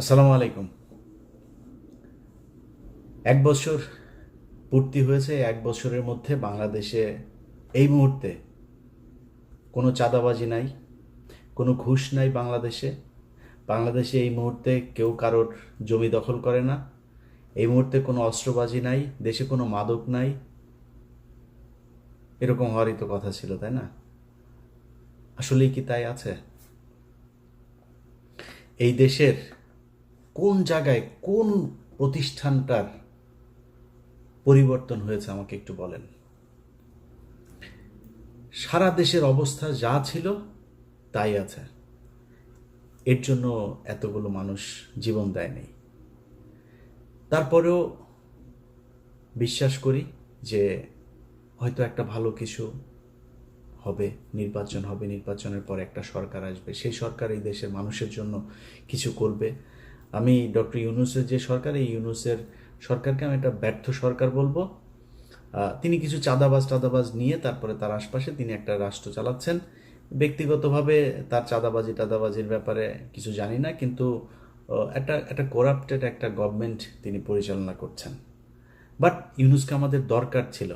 আসসালামু আলাইকুম। এক বছর পূর্তি হয়েছে, এক বছরের মধ্যে বাংলাদেশে এই মুহূর্তে কোনো চাঁদাবাজি নাই, কোনো ঘুষ নাই বাংলাদেশে। বাংলাদেশে এই মুহূর্তে কেউ কারোর জমি দখল করে না। এই মুহূর্তে কোনো অস্ত্রবাজি নাই, দেশে কোনো মাদক নাই। এরকম হওয়ারই তো কথা ছিল, তাই না? আসলেই কি তাই আছে? এই দেশের কোন জায়গায় কোন প্রতিষ্ঠানটার পরিবর্তন হয়েছে আমাকে একটু বলেন। সারা দেশের অবস্থা যা ছিল, তাই আছে। এর জন্য এতগুলো মানুষ জীবন দেয়নি তারপরেও বিশ্বাস করি যে হয়তো একটা ভালো কিছু হবে, নির্বাচন হবে, নির্বাচনের পর একটা সরকার আসবে। সেই সরকার এই দেশের মানুষের জন্য কিছু করবে। আমি ডক্টর ইউনুসের যে সরকার, এই ইউনুসের সরকারকে আমি একটা ব্যর্থ সরকার বলব। তিনি কিছু চাঁদাবাজ টাদাবাজ নিয়ে তারপরে তার আশপাশে তিনি একটা রাষ্ট্র চালাচ্ছেন। ব্যক্তিগতভাবে তার চাঁদাবাজি টাদাবাজির ব্যাপারে কিছু জানি না, কিন্তু একটা একটা করাপ্টেড একটা গভর্নমেন্ট তিনি পরিচালনা করছেন। বাট ইউনুসকে আমাদের দরকার ছিল।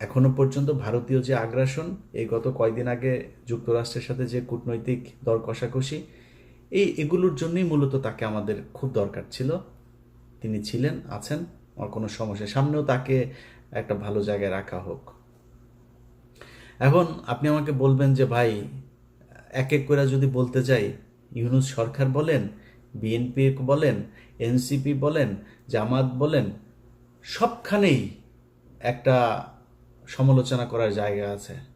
এখনও পর্যন্ত ভারতীয় যে আগ্রাসন, এই গত কয়দিন আগে যুক্তরাষ্ট্রের সাথে যে কূটনৈতিক দর কষাকষি এই এগুলোর জন্যই মূলত তাকে আমাদের খুব দরকার ছিল। তিনি ছিলেন, আছেন, আমার কোনো সমস্যা সামনেও তাকে একটা ভালো জায়গায় রাখা হোক। এখন আপনি আমাকে বলবেন যে, ভাই, এক এক করে যদি বলতে যাই, ইউনুস সরকার বলেন, বিএনপি বলেন, এনসিপি বলেন, জামাত বলেন, সবখানেই একটা সমালোচনা করার জায়গা আছে।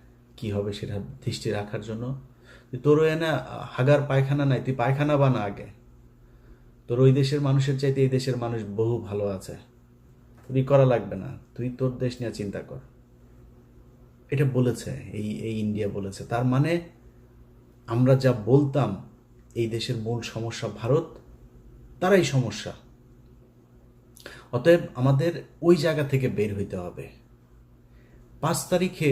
কি হবে সেটা দৃষ্টি রাখার জন্য। তুই তোরও এনে হাগার পায়খানা নাই, তুই পায়খানা বানা আগে। তোর ওই দেশের মানুষের চাইতে এই দেশের মানুষ বহু ভালো আছে। তুই করা লাগবে না, তুই তোর দেশ নিয়ে চিন্তা কর। এটা বলেছে, এই এই ইন্ডিয়া বলেছে। তার মানে আমরা যা বলতাম, এই দেশের মূল সমস্যা ভারত, তারাই সমস্যা। অতএব আমাদের ওই জায়গা থেকে বের হইতে হবে। পাঁচ তারিখে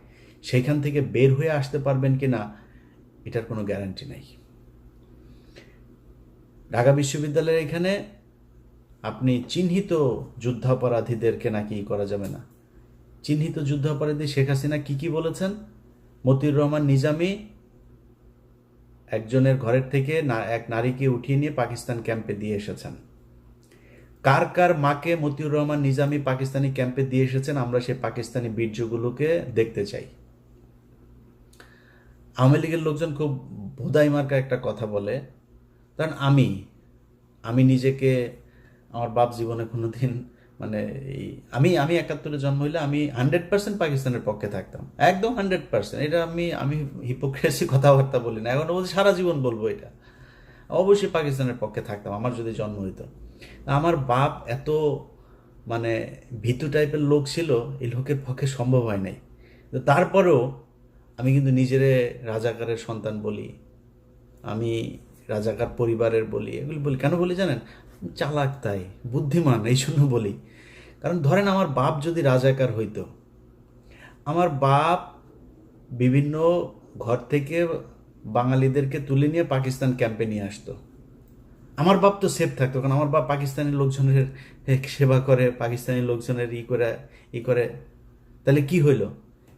সেখান থেকে বের হয়ে আসতে পারবেন কি না এটার কোনো গ্যারান্টি নাই। ঢাকা বিশ্ববিদ্যালয়ের এখানে আপনি চিহ্নিত যুদ্ধাপরাধীদেরকে নাকি করা যাবে না। চিহ্নিত যুদ্ধাপরাধী শেখ হাসিনা কী কী বলেছেন? মতিউর রহমান নিজামি একজনের ঘরের থেকে এক নারীকে উঠিয়ে নিয়ে পাকিস্তান ক্যাম্পে দিয়ে এসেছেন। কার কার মাকে মতিউর রহমান নিজামি পাকিস্তানি ক্যাম্পে দিয়ে এসেছেন, আমরা সেই পাকিস্তানি বীর্যগুলোকে দেখতে চাই। আওয়ামী লীগের লোকজন খুব ভোদাই মার্কা একটা কথা বলে, কারণ আমি আমি নিজেকে, আমার বাপ জীবনে কোনোদিন মানে এই, আমি আমি একাত্তরে জন্ম হইলে আমি হান্ড্রেড পার্সেন্ট পাকিস্তানের পক্ষে থাকতাম। একদম হান্ড্রেড পার্সেন্ট এটা আমি আমি হিপোক্রেসি কথাবার্তা বলি না। এখন বলছি সারা জীবন বলব এটা। অবশ্যই পাকিস্তানের পক্ষে থাকতাম, আমার যদি জন্ম হইতো। আমার বাপ এত মানে ভীতু টাইপের লোক ছিল, এই লোকের পক্ষে সম্ভব হয় নাই। তারপরেও আমি কিন্তু নিজেরে রাজাকারের সন্তান বলি, আমি রাজাকার পরিবারের বলি, এগুলি বলি। কেন বলি জানেন? চালাক তাই, বুদ্ধিমান, এই জন্য বলি। কারণ ধরেন আমার বাপ যদি রাজাকার হইতো, আমার বাপ বিভিন্ন ঘর থেকে বাঙালিদেরকে তুলে নিয়ে পাকিস্তান ক্যাম্পে নিয়ে আসতো। আমার বাপ তো সেফ থাকতো, কারণ আমার বাপ পাকিস্তানি লোকজনের সেবা করে, পাকিস্তানি লোকজনের ই করে ই করে। তাহলে কি হইল?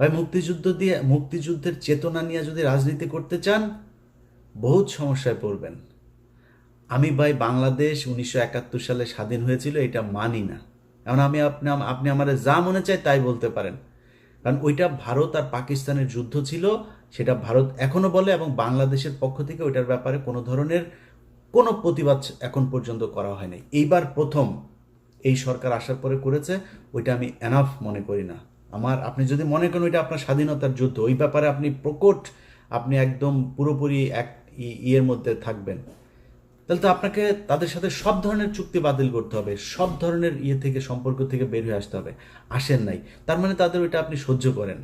ভাই, মুক্তিযুদ্ধ দিয়ে, মুক্তিযুদ্ধের চেতনা নিয়ে যদি রাজনীতি করতে চান, বহুত সমস্যায় পড়বেন। আমি ভাই, বাংলাদেশ উনিশশো একাত্তর সালে স্বাধীন হয়েছিল, এটা মানি না। এখন আমি আপনি আপনি আমার যা মনে চায় তাই বলতে পারেন। কারণ ওইটা ভারত আর পাকিস্তানের যুদ্ধ ছিল, সেটা ভারত এখনও বলে এবং বাংলাদেশের পক্ষ থেকে ওইটার ব্যাপারে কোনো ধরনের কোনো প্রতিবাদ এখন পর্যন্ত করা হয়নি। এইবার প্রথম এই সরকার আসার পরে করেছে, ওইটা আমি এনাফ মনে করি না। আমার, আপনি যদি মনে করেন ওইটা আপনার স্বাধীনতার যুদ্ধ, ওই ব্যাপারে আপনি প্রকট, আপনি একদম পুরোপুরি এক ইয়ের মধ্যে থাকবেন। তাহলে তো আপনাকে তাদের সাথে সব ধরনের চুক্তি বাতিল করতে হবে, সব ধরনের ইয়ে থেকে, সম্পর্ক থেকে বের হয়ে আসতে হবে। আসেন নাই। তার মানে তাদের ওইটা আপনি সহ্য করেন।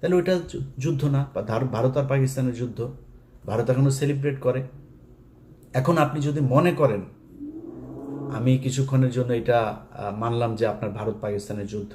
তাহলে ওইটা যুদ্ধ না ভারত আর পাকিস্তানের যুদ্ধ। ভারত এখনও সেলিব্রেট করে। এখন আপনি যদি মনে করেন, আমি কিছুক্ষণের জন্য এটা মানলাম যে আপনার ভারত পাকিস্তানের যুদ্ধ।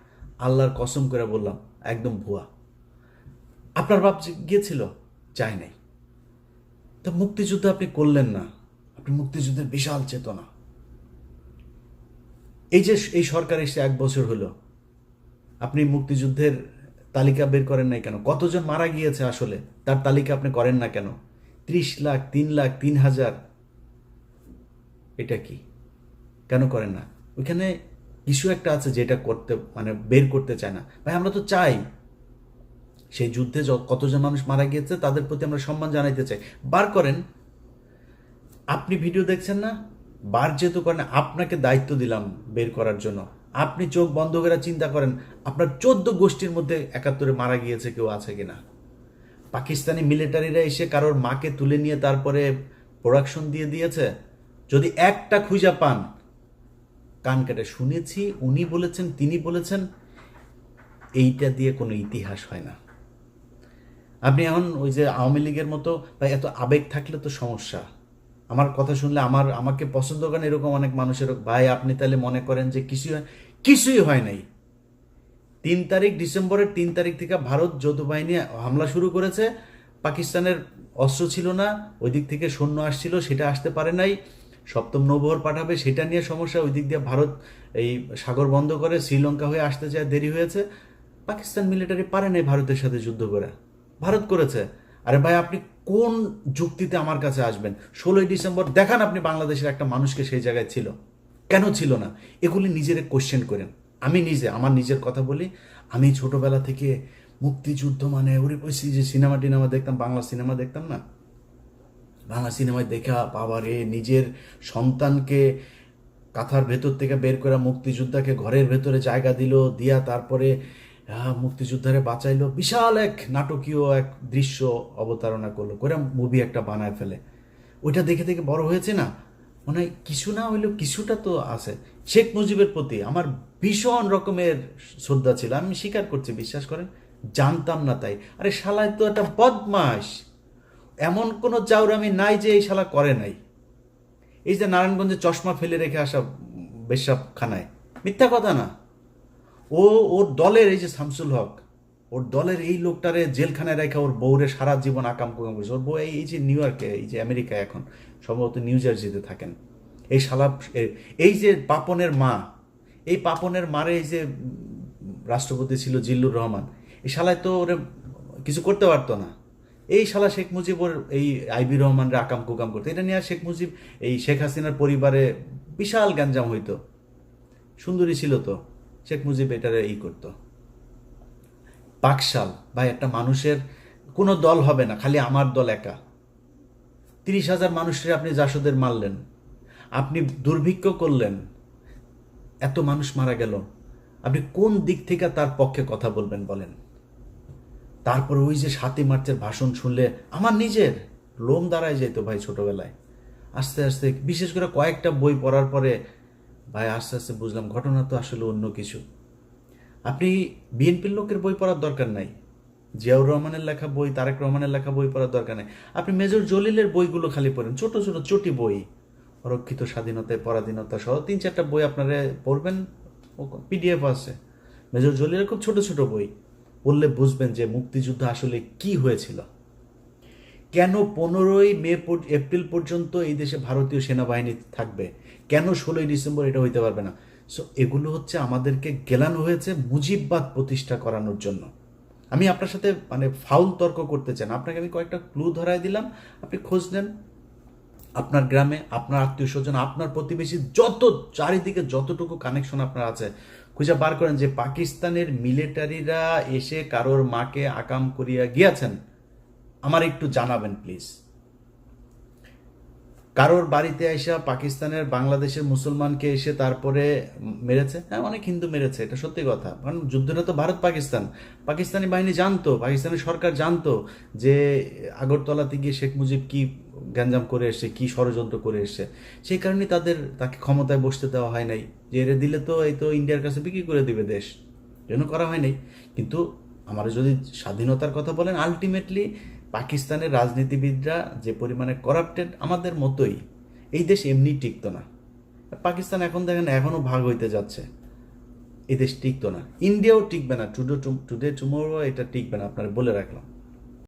আল্লাহর কসম করে বললাম, একদম ভুয়া। আপনার বাপ গিয়েছিল চাই নাই। তা মুক্তিযুদ্ধ আপনি করলেন না। আপনি মুক্তিযুদ্ধের বিশাল চেতনা। এই যে এই সরকার এসে এক বছর হলো, আপনি মুক্তিযুদ্ধের তালিকা বের করেন নাই কেন? কতজন মারা গিয়েছে আসলে? তার তালিকা আপনি করেন না কেন? ত্রিশ লাখ, তিন লাখ, তিন হাজার। এটা কি? কেন করেন না? ওইখানে কিছু একটা আছে যেটা করতে মানে বের করতে চায় না। ভাই, আমরা তো চাই। সেই যুদ্ধে কতজন মানুষ মারা গিয়েছে, তাদের প্রতি আমরা সম্মান জানাইতে চাই। বার করেন। আপনি ভিডিও দেখছেন না? বার যেহেতু করেন, আপনাকে দায়িত্ব দিলাম বের করার জন্য। আপনি চোখ বন্ধ করে চিন্তা করেন, আপনার চোদ্দ গোষ্ঠীর মধ্যে একাত্তরে মারা গিয়েছে কেউ আছে কিনা? পাকিস্তানি মিলিটারিরা এসে কারোর মাকে তুলে নিয়ে তারপরে প্রোডাকশন দিয়ে দিয়েছে। যদি একটা খুঁজা পান কান কেটে শুনেছি, উনি বলেছেন, তিনি বলেছেন, এইটা দিয়ে কোনো ইতিহাস হয় না। আপনি এখন ওই যে আওয়ামী লীগের মতো, বা এত আবেগ থাকলে তো সমস্যা। আমার কথা শুনলে আমার, আমাকে পছন্দ করেন এরকম অনেক মানুষের, ভাই, আপনি তাহলে মনে করেন যে কিছুই কিছুই হয় নাই। তিন তারিখ ডিসেম্বরের তিন তারিখ থেকে ভারত যৌথ বাহিনী হামলা শুরু করেছে। পাকিস্তানের অস্ত্র ছিল না, ওই দিক থেকে সৈন্য আসছিল, সেটা আসতে পারে নাই। সপ্তম নৌবহর পাঠাবে, সেটা নিয়ে সমস্যা। ওই দিক দিয়ে ভারত এই সাগর বন্ধ করে শ্রীলঙ্কা হয়ে আসতে চায় দেরি হয়েছে। পাকিস্তান মিলিটারি পারে নাই ভারতের সাথে যুদ্ধ করে। ভারত করেছে। আরে ভাই, আপনি কোন যুক্তিতে আমার কাছে আসবেন? ষোলোই ডিসেম্বর, দেখান আপনি বাংলাদেশের একটা মানুষকে সেই জায়গায় ছিল। কেন ছিল না? এগুলি নিজেরে কোশ্চেন করেন। আমি নিজে, আমার নিজের কথা বলি। আমি ছোটবেলা থেকে মুক্তিযুদ্ধ মানে ওরে ওই যে সিনেমা টিনেমা দেখতাম, বাংলা সিনেমা দেখতাম না? বাংলা সিনেমায় দেখা বাবারে নিজের সন্তানকে কাঁথার ভেতর থেকে বের করে মুক্তিযোদ্ধাকে ঘরের ভেতরে জায়গা দিল, দিয়া তারপরে মুক্তিযোদ্ধারে বাঁচাইলো। বিশাল এক নাটকীয় এক দৃশ্য অবতারণা করল, করে মুভি একটা বানায় ফেলে। ওইটা দেখে দেখে বড় হয়েছে না? মনে হয় কিছু না হইলেও কিছুটা তো আছে। শেখ মুজিবের প্রতি আমার ভীষণ রকমের শ্রদ্ধা ছিল। আমি স্বীকার করছি, বিশ্বাস করেন? জানতাম না তাই। আরে শালায় তো একটা বদমাস এমন কোনো চাউরামি নাই যে এই শালা করে নাই। এই যে নারায়ণগঞ্জে চশমা ফেলে রেখে আসা বেশাবখানায় মিথ্যা কথা না। ও, ওর দলের এই যে শামসুল হক, ওর দলের এই লোকটারে জেলখানায় রেখে ওর বউরে সারা জীবন আকাম কুকাম করেছে ওর বউ এই যে নিউ ইয়র্কে, এই যে আমেরিকায় এখন, সম্ভবত নিউ জার্সিতে থাকেন। এই শালা এই যে পাপনের মা, এই পাপনের মারে এই যে রাষ্ট্রপতি ছিল জিল্লুর রহমান, এই শালায় তো ওরে কিছু করতে পারতো না। এই শালা শেখ মুজিব ওর এই আইবি রহমানরে আকাম কুকাম করতো। এটা নিয়ে শেখ মুজিব এই শেখ হাসিনার পরিবারে বিশাল গ্যাঞ্জাম হইতো। সুন্দরী ছিল তো। শেখ মুজিব এটারে ই করতো। পাকশাল। ভাই, একটা মানুষের কোনো দল হবে না, খালি আমার দল একা। তিরিশ হাজার মানুষের আপনি জাসদের মারলেন। আপনি দুর্ভিক্ষ করলেন। এত মানুষ মারা গেল। আপনি কোন দিক থেকে তার পক্ষে কথা বলবেন বলেন? তারপর ওই যে সাতই মার্চের ভাষণ শুনলে আমার নিজের লোম দাঁড়ায় যেত ভাই ছোটবেলায়। আস্তে আস্তে, বিশেষ করে কয়েকটা বই পড়ার পরে, ভাই আস্তে আস্তে বুঝলাম ঘটনা তো আসলে অন্য কিছু। আপনি বিএনপির লোকের বই পড়ার দরকার নাই। জিয়াউর রহমানের লেখা বই, তারেক রহমানের লেখা বই পড়ার দরকার নেই। আপনি মেজর জলিলের বইগুলো খালি পড়েন, ছোট ছোট চটি বই, অরক্ষিত স্বাধীনতায়, পরাধীনতা সহ তিন চারটা বই আপনারা পড়বেন পিডিএফ আছে। মেজর জলিলের খুব ছোট ছোট বই। পড়লে বুঝবেন যে মুক্তিযুদ্ধ আসলে কি হয়েছিল। কেন পনেরোই মে পর- এপ্রিল পর্যন্ত এই দেশে ভারতীয় সেনাবাহিনী থাকবে? কেন ষোলোই ডিসেম্বর এটা হইতে পারবে না? সো এগুলো হচ্ছে আমাদেরকে গেলানো হয়েছে মুজিববাদ প্রতিষ্ঠা করানোর জন্য। আমি আপনার সাথে মানে ফাউল তর্ক করতে চান আপনাকে আমি কয়েকটা ক্লু ধরাই দিলাম। আপনি খোঁজ নেন। আপনার গ্রামে, আপনার আত্মীয় স্বজন, আপনার প্রতিবেশী, যত চারিদিকে যতটুকু কানেকশন আপনার আছে খুঁজে বার করেন যে পাকিস্তানের মিলিটারিরা এসে কারোর মাকে আকাম করিয়া গিয়াছেন। আমার একটু জানাবেন প্লিজ কারোর বাড়িতে এসে পাকিস্তানের, বাংলাদেশের মুসলমানকে এসে তারপরে মেরেছে? হ্যাঁ অনেক হিন্দু মেরেছে, এটা সত্যি কথা। কারণ যুদ্ধটা তো ভারত পাকিস্তান পাকিস্তানি বাহিনী জানতো পাকিস্তানের সরকার জানতো যে আগরতলাতে গিয়ে শেখ মুজিব কি গ্যাঞ্জাম করে এসছে, কি ষড়যন্ত্র করে এসছে। সেই কারণে তাদের, তাকে ক্ষমতায় বসতে দেওয়া হয় নাই। যে এরে দিলে তো এই তো ইন্ডিয়ার কাছে বিক্রি করে দিবে দেশ। জন্য করা হয় নাই। কিন্তু আমার যদি স্বাধীনতার কথা বলেন আলটিমেটলি পাকিস্তানের রাজনীতিবিদরা যে পরিমাণে করাপ্টেড আমাদের মতোই, এই দেশ এমনি টিকতো না। পাকিস্তান এখন দেখেন, এখনও ভাগ হইতে যাচ্ছে। এই দেশ টিকতো না। ইন্ডিয়াও টিকবে না। টুডে টুডে টুমোরো এটা টিকবে না, আপনারা বলে রাখলাম।